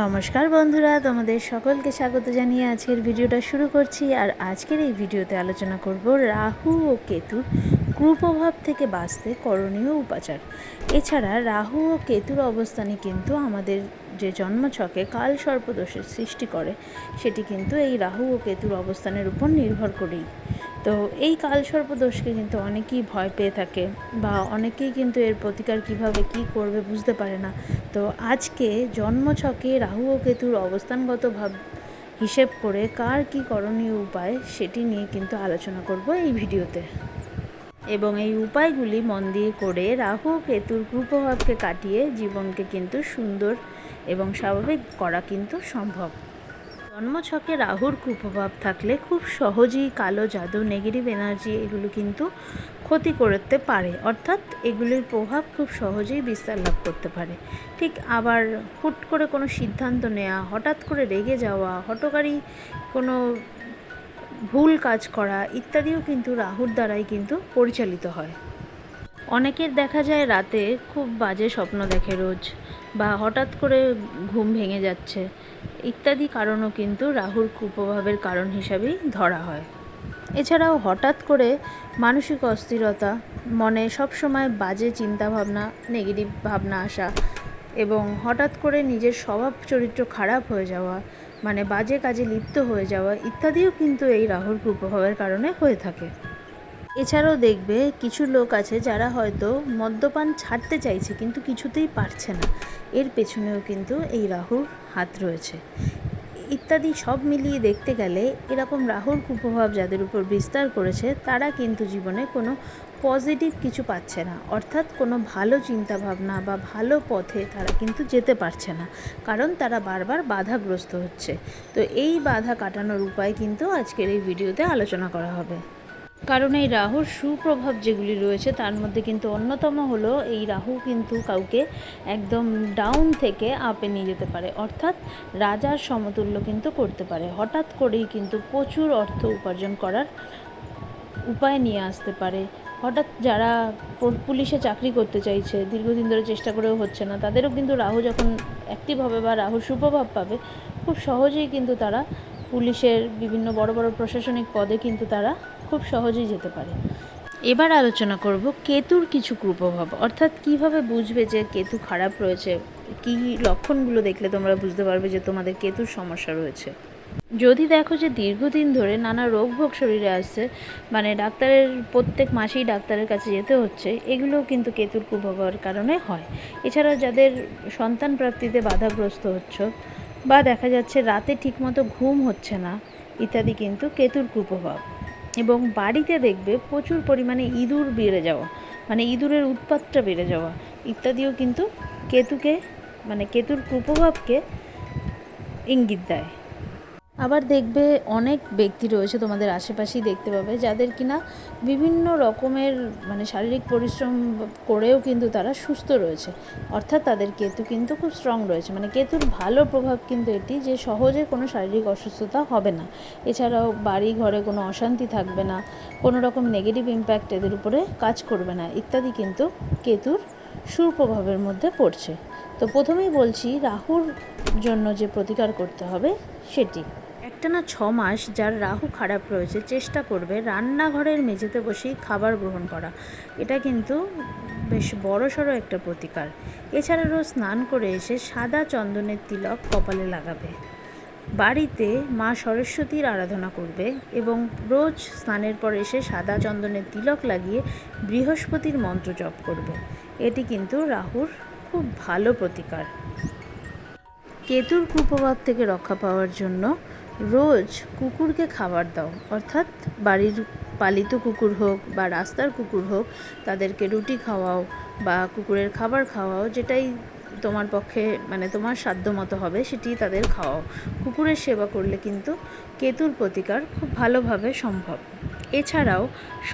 নমস্কার বন্ধুরা, তোমাদের সকলকে স্বাগত জানিয়ে আজকের ভিডিওটা শুরু করছি। আর আজকের এই ভিডিওতে আলোচনা করব রাহু ও কেতুর কুপ্রভাব থেকে বাঁচতে করণীয় উপাচার। এছাড়া রাহু ও কেতুর অবস্থানে কিন্তু আমাদের যে জন্মছকে কাল সর্পদোষের সৃষ্টি করে, সেটি কিন্তু এই রাহু ও কেতুর অবস্থানের উপর নির্ভর করেই। তো এই কালসর্পদোষকে কিন্তু অনেকেই ভয় পেয়ে থাকে বা অনেকেই কিন্তু এর প্রতিকার কীভাবে কি করবে বুঝতে পারে না। তো আজকে জন্মছকে রাহু ও কেতুর অবস্থানগত ভাব হিসেব করে কার কি করণীয় উপায় সেটি নিয়ে কিন্তু আলোচনা করব এই ভিডিওতে। এবং এই উপায়গুলি মন দিয়ে করে রাহু কেতুর কুপ্রভাবকে কাটিয়ে জীবনকে কিন্তু সুন্দর এবং স্বাভাবিক করা কিন্তু সম্ভব। জন্মছকে রাহুর কুপ্রভাব থাকলে খুব সহজেই কালো, জাদু নেগেটিভ এনার্জি এগুলো কিন্তু ক্ষতি করতে পারে। অর্থাৎ এগুলির প্রভাব খুব সহজেই বিস্তার লাভ করতে পারে। ঠিক আবার হুট করে কোনো সিদ্ধান্ত নেওয়া হঠাৎ করে রেগে যাওয়া হটকারী কোনো ভুল কাজ করা ইত্যাদিও কিন্তু রাহুর দ্বারাই কিন্তু পরিচালিত হয়। অনেকের দেখা যায় রাতে খুব বাজে স্বপ্ন দেখে রোজ, বা হঠাৎ করে ঘুম ভেঙে যাচ্ছে। ইত্যাদি কারণও কিন্তু রাহুর কুপ্রভাবের কারণ হিসাবেই ধরা হয়। এছাড়াও হঠাৎ করে মানসিক অস্থিরতা, মনে সবসময় বাজে চিন্তাভাবনা নেগেটিভ ভাবনা আসা, এবং হঠাৎ করে নিজের স্বভাব চরিত্র খারাপ হয়ে যাওয়া মানে বাজে কাজে লিপ্ত হয়ে যাওয়া, ইত্যাদিও কিন্তু এই রাহুর কুপ্রভাবের কারণে হয়ে থাকে। এছাড়াও দেখবে কিছু লোক আছে যারা হয়তো মদ্যপান ছাড়তে চাইছে, কিন্তু কিছুতেই পারছে না। এর পেছনেও কিন্তু এই রাহুর হাত রয়েছে। ইত্যাদি সব মিলিয়ে দেখতে গেলে এরকম রাহুর কুপ্রভাব যাদের উপর বিস্তার করেছে, তারা কিন্তু জীবনে কোনো পজিটিভ কিছু পাচ্ছে না। অর্থাৎ কোনো ভালো চিন্তাভাবনা বা ভালো পথে তারা কিন্তু যেতে পারছে না, কারণ তারা বারবার বাধাগ্রস্ত হচ্ছে। তো এই বাধা কাটানোর উপায় কিন্তু আজকের এই ভিডিওতে আলোচনা করা হবে। কারণ এই রাহুর সুপ্রভাব যেগুলি রয়েছে, তার মধ্যে কিন্তু অন্যতম হলো এই রাহু কিন্তু কাউকে একদম ডাউন থেকে আপে নিয়ে যেতে পারে। অর্থাৎ রাজার সমতুল্য কিন্তু করতে পারে। হঠাৎ করেই কিন্তু প্রচুর অর্থ উপার্জন করার উপায় নিয়ে আসতে পারে। হঠাৎ যারা পুলিশে চাকরি করতে চাইছে, দীর্ঘদিন ধরে চেষ্টা করেও হচ্ছে না, তাদেরও কিন্তু রাহু যখন অ্যাক্টিভ হবে বা রাহুর সুপ্রভাব পাবে, খুব সহজেই কিন্তু তারা পুলিশের বিভিন্ন বড় বড় প্রশাসনিক পদে কিন্তু তারা খুব সহজেই যেতে পারে। এবার আলোচনা করব কেতুর কিছু কুপ্রভাব। অর্থাৎ কীভাবে বুঝবে যে কেতু খারাপ রয়েছে? কী লক্ষণগুলো দেখলে তোমরা বুঝতে পারবে যে তোমাদের কেতুর সমস্যা রয়েছে? যদি দেখো যে দীর্ঘদিন ধরে নানা রোগ ভোগ শরীরে আসছে মানে ডাক্তারের, প্রত্যেক মাসেই ডাক্তারের কাছে যেতে হচ্ছে, এগুলোও কিন্তু কেতুর কুপ্রভাবের কারণে হয়। এছাড়া যাদের সন্তান প্রাপ্তিতে বাধাগ্রস্ত হচ্ছ বা দেখা যাচ্ছে রাতে ঠিকমতো ঘুম হচ্ছে না, ইত্যাদি কিন্তু কেতুর কুপ্রভাব। এবং বাড়িতে দেখবে প্রচুর পরিমাণে ইঁদুর বেড়ে যাওয়া মানে ইঁদুরের উৎপাতটা বেড়ে যাওয়া। ইত্যাদিও কিন্তু কেতুকে মানে কেতুর কুপ্রভাবকে ইঙ্গিত দেয়। আবার দেখবে অনেক ব্যক্তি রয়েছে তোমাদের আশেপাশেই দেখতে পাবে, যাদের কিনা বিভিন্ন রকমের মানে শারীরিক পরিশ্রম করেও কিন্তু তারা সুস্থ রয়েছে। অর্থাৎ তাদের কেতু কিন্তু খুব স্ট্রং রয়েছে। মানে কেতুর ভালো প্রভাব কিন্তু এটি যে সহজে কোনো শারীরিক অসুস্থতা হবে না। এছাড়াও বাড়ি ঘরে কোনো অশান্তি থাকবে না, কোনো রকম নেগেটিভ ইম্প্যাক্ট এদের উপরে কাজ করবে না, ইত্যাদি কিন্তু কেতুর সুপ্রভাবের মধ্যে পড়ছে। তো প্রথমেই বলছি, রাহুর জন্য যে প্রতিকার করতে হবে সেটি। একটা না ছ মাস যার রাহু খারাপ রয়েছে, চেষ্টা করবে রান্নাঘরের মেঝেতে বসেই খাবার গ্রহণ করা। এটা কিন্তু বেশ বড় সড়ো একটা প্রতিকার। এছাড়া রোজ স্নান করে এসে সাদা চন্দনের তিলক কপালে লাগাবে। বাড়িতে মা সরস্বতীর আরাধনা করবে এবং রোজ স্নানের পর এসে সাদা চন্দনের তিলক লাগিয়ে বৃহস্পতির মন্ত্র জপ করবে। এটি কিন্তু রাহুর খুব ভালো প্রতিকার। কেতুর কুপ্রভাব থেকে রক্ষা পাওয়ার জন্য রোজ কুকুরকে খাবার দাও, অর্থাৎ বাড়ির পালিত কুকুর হোক বা রাস্তার কুকুর হোক, তাদেরকে রুটি খাওয়াও বা কুকুরের খাবার খাওয়াও, যেটাই তোমার পক্ষে মানে তোমার সাধ্য মতো হবে, সেটি তাদের খাওয়াও। কুকুরের সেবা করলে কিন্তু কেতুর প্রতিকার খুব ভালোভাবে সম্ভব। এছাড়াও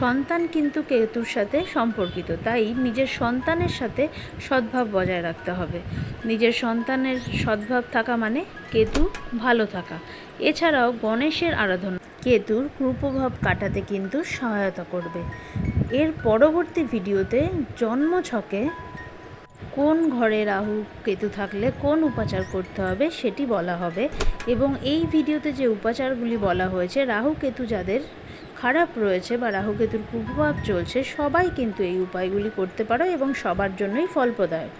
সন্তান কিন্তু কেতুর সাথে সম্পর্কিত, তাই নিজের সন্তানের সাথে সদ্ভাব বজায় রাখতে হবে। নিজের সন্তানের সদ্ভাব থাকা মানে কেতু ভালো থাকা। এছাড়াও গণেশের আরাধনা, কেতুর কুপ্রভাব কাটাতে কিন্তু সহায়তা করবে। এর পরবর্তী ভিডিওতে জন্মছকে কোন ঘরে রাহু কেতু থাকলে কোন উপাচার করতে হবে সেটি বলা হবে এবং এই ভিডিওতে যে উপাচারগুলি বলা হয়েছে, রাহু কেতু যাদের খারাপ রয়েছে বা রাহুকেতুর কুপ্রভাব চলছে, সবাই কিন্তু এই উপায়গুলি করতে পারো এবং সবার জন্যই ফলপ্রদায়ক